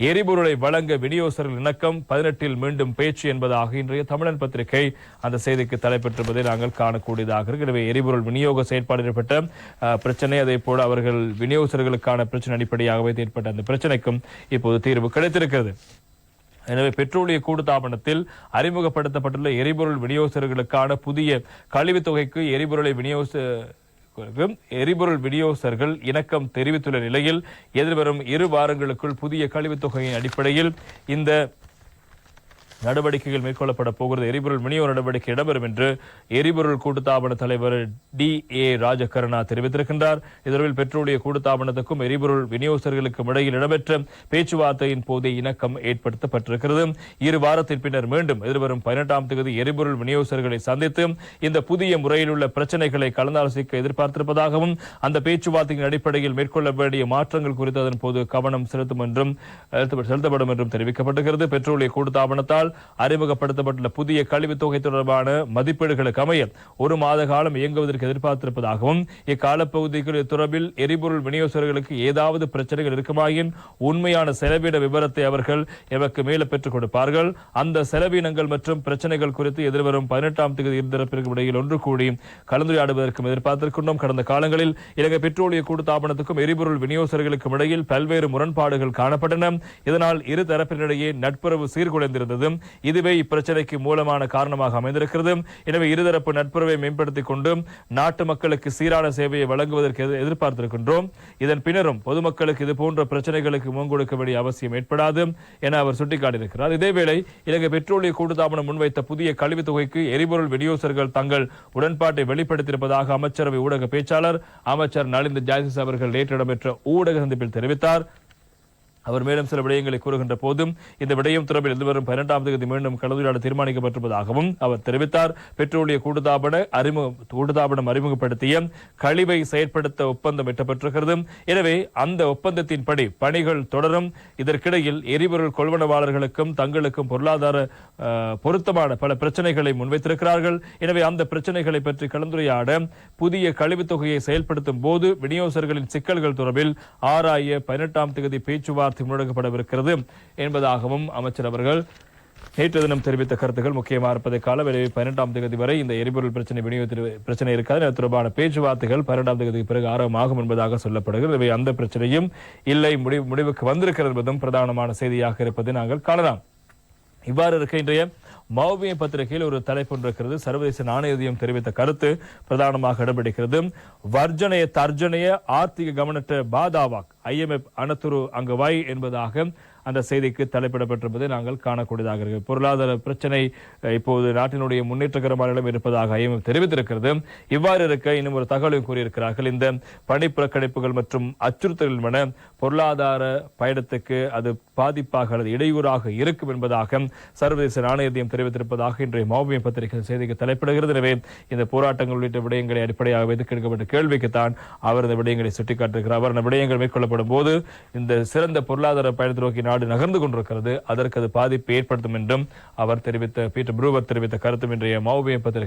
எரிபொருளை வழங்க விநியோகஸ்தர்கள் இணக்கம். பதினெட்டில் மீண்டும் பேச்சு என்பதாக இன்றைய தமிழன் பத்திரிகை அந்த செய்திக்கு தலைப்பெற்றிருப்பதை நாங்கள் காணக்கூடியதாக இருக்கு எனவே எரிபொருள் விநியோக செயற்பாடு ஏற்பட்ட அஹ், பிரச்சனை அதே போல அவர்கள் விநியோகஸ்தர்களுக்கான பிரச்சனை அடிப்படையாகவே ஏற்பட்ட அந்த பிரச்சனைக்கும் இப்போது தீர்வு கிடைத்திருக்கிறது. எனவே பெட்ரோலிய கூட்டுத்தாபனத்தில் அறிமுகப்படுத்தப்பட்டுள்ள எரிபொருள் விநியோகஸ்தர்களுக்கான புதிய கழிவுத் தொகைக்கு எரிபொருளை விநியோக எரிபொருள் விநியோகஸ்தர்கள் இணக்கம் தெரிவித்துள்ள நிலையில் எதிர்வரும் இரு வாரங்களுக்குள் புதிய கழிவுத் தொகையின் அடிப்படையில் இந்த நடவடிக்கைகள் மேற்கொள்ளப்பட போகிறது. எரிபொருள் விநியோக நடவடிக்கை இடம்பெறும் என்று எரிபொருள் கூட்டுத்தாபன தலைவர் டி. ஏ. ராஜகருணா தெரிவித்திருக்கின்றார். இதற்கு பெட்ரோலிய கூட்டுத்தாபனத்துக்கும் எரிபொருள் விநியோகஸ்தர்களுக்கும் இடையில் இடம்பெற்ற பேச்சுவார்த்தையின் போதே இணக்கம் ஏற்படுத்தப்பட்டிருக்கிறது. இரு வாரத்தின் பின்னர் மீண்டும் எதிர்வரும் பதினெட்டாம் தேதி எரிபொருள் விநியோகஸ்தர்களை சந்தித்து இந்த புதிய முறையில் உள்ள பிரச்சனைகளை கலந்தாலோசிக்க எதிர்பார்த்திருப்பதாகவும் அந்த பேச்சுவார்த்தையின் அடிப்படையில் மேற்கொள்ள வேண்டிய மாற்றங்கள் குறித்து அதன் போது கவனம் செலுத்தும் என்றும் செலுத்தப்படும் என்றும் தெரிவிக்கப்பட்டிருக்கிறது பெட்ரோலிய கூட்டுத்தாபனத்தால் அறிமுகப்படுத்தப்பட்டுள்ள புதிய கழிவுத் தொகை தொடர்பான மதிப்பீடுகளுக்கு அமைய ஒரு மாத காலம் இயங்குவதற்கு எதிர்பார்த்திருப்பதாகவும் இக்காலப்பகுதிக்குள் தொடர்பில் எரிபொருள் விநியோகர்களுக்கு ஏதாவது பிரச்சனைகள் இருக்குமாயின் உண்மையான செலவின விவரத்தை அவர்கள் எமக்கு மேல பெற்றுக் கொடுப்பார்கள். அந்த செலவினங்கள் மற்றும் பிரச்சனைகள் குறித்து எதிர்வரும் பதினெட்டாம் தேதி இருதரப்பிற்கும் இடையில் ஒன்று கூடி கலந்துரையாடுவதற்கும் எதிர்பார்த்திருக்கின்றோம். கடந்த காலங்களில் இலங்கை பெட்ரோலிய கூட்டுத்தாபனத்துக்கும் எரிபொருள் விநியோகர்களுக்கும் இடையில் பல்வேறு முரண்பாடுகள் காணப்பட்டன. இதனால் இரு தரப்பினரிடையே நட்புறவு சீர்குலைந்திருந்தது. இதுவே இப்பிரச்சனைக்கு மூலமான காரணமாக அமைந்திருக்கிறது. எனவே இருதரப்பு நட்புறவை மேம்படுத்திக் கொண்டு நாட்டு மக்களுக்கு சீரான சேவையை வழங்குவதற்கு எதிர்பார்த்திருக்கின்றோம். இதன் பின்னரும் பொதுமக்களுக்கு இது போன்ற பிரச்சனைகளுக்கு முன்கொடுக்க வேண்டிய அவசியம் ஏற்படாது என அவர் சுட்டிக்காட்டியிருக்கிறார். இதேவேளை இலங்கை பெட்ரோலிய கூட்டுத்தாபனம் முன்வைத்த புதிய கழிவுத் தொகைக்கு எரிபொருள் விநியோகஸ்தர்கள் தங்கள் உடன்பாட்டை வெளிப்படுத்தியிருப்பதாக அமைச்சரவை ஊடக பேச்சாளர் அமைச்சர் நலிந்த ஜாசிஸ் அவர்கள் நேற்று இடம்பெற்ற ஊடக சந்திப்பில் தெரிவித்தார். அவர் மேலும் சில விடயங்களை கூறுகின்ற போதும் இந்த விடயம் தொடர்பில் எதிர்வரும் பதினெட்டாம் தேதி மீண்டும் கலந்துரையாட தீர்மானிக்கப்பட்டிருப்பதாகவும் அவர் தெரிவித்தார். பெட்ரோலிய கூடுதாபன அறிமுக கூடுதாபனம் அறிமுகப்படுத்திய கழிவை செயற்படுத்த ஒப்பந்தம் எட்டப்பட்டிருக்கிறது. எனவே அந்த ஒப்பந்தத்தின்படி பணிகள் தொடரும். இதற்கிடையில் எரிபொருள் கொள்வனவாளர்களுக்கும் தங்களுக்கும் பொருளாதார பொருத்தமான பல பிரச்சனைகளை முன்வைத்திருக்கிறார்கள். எனவே அந்த பிரச்சனைகளை பற்றி கலந்துரையாட புதிய கழிவுத் தொகையை செயல்படுத்தும் போது விநியோகர்களின் சிக்கல்கள் தொடர்பில் ஆராய பதினெட்டாம் தேதி பேச்சுவார்த்தை முன்னெடுக்கப்படவிருக்கிறது என்பதாகவும் அமைச்சர் அவர்கள் நேற்று தினம் தெரிவித்த கருத்துக்கள் முக்கியமாக இருப்பதை கால விளைவு பன்னெண்டாம் தேதி வரை இந்த எரிபொருள் பிரச்சனை விநியோக பிரச்சனை இருக்காது. அது தொடர்பான பேச்சுவார்த்தைகள் பன்னெண்டாம் தேதிக்கு பிறகு ஆரம்பமாகும் என்பதாக சொல்லப்படுகிறது. எனவே அந்த பிரச்சனையும் இல்லை முடிவு முடிவுக்கு வந்திருக்கிறது என்பதும் பிரதானமான செய்தியாக இருப்பதை நாங்கள் காணலாம். இவ்வாறு இருக்க இன்றைய மௌபிய பத்திரிகையில் ஒரு தலைப்பு இருக்கிறது. சர்வதேச நாணயதியம் தெரிவித்த கருத்து பிரதானமாக இடம்பிடிக்கிறது வர்ஜனைய தர்ஜனைய ஆர்த்திக கவனற்ற பாதாவாக். ஐஎம்எஃப் அனத்துரு அங்கு வை என்பதாக அந்த செய்திக்கு தலைப்பிடப்பட்டிருப்பதை நாங்கள் காணக்கூடியதாக இருக்கு. பொருளாதார பிரச்சனை இப்போது நாட்டினுடைய முன்னேற்றகரமான நிலைமை இருப்பதாக ஐஎம்எஃப் தெரிவித்திருக்கிறது. இவ்வாறு இருக்க இன்னும் ஒரு தகவலையும் கூறியிருக்கிறார்கள். இந்த பணி புறக்கணிப்புகள் மற்றும் அச்சுறுத்தல்கள் என பொருளாதார பயணத்துக்கு அது பாதிப்பாக அல்லது இடையூறாக இருக்கும் என்பதாக சர்வதேச நாணயத்தையும் தெரிவித்திருப்பதாக இன்றைய மாவிய பத்திரிகை செய்திக்கு தலைப்பிடுகிறது. எனவே இந்த போராட்டங்கள் உள்ளிட்ட விடயங்களை அடிப்படையாக வைத்து கேட்கப்பட்ட கேள்விக்குத்தான் அவர் இந்த விடயங்களை சுட்டிக்காட்டிருக்கிறார் அவர் அந்த விடயங்கள் மேற்கொள்ளப்படும் போது இந்த சிறந்த பொருளாதார பயணத்தை நோக்கி நாடு நகர்ந்து கொண்டிருக்கிறது. அதற்கு அது பாதிப்பு ஏற்படுத்தும் என்றும் அவர் தெரிவித்த பீட்டர் ப்ரூவர் தெரிவித்த கருத்தும் இன்றைய மாவிய பத்திரிகை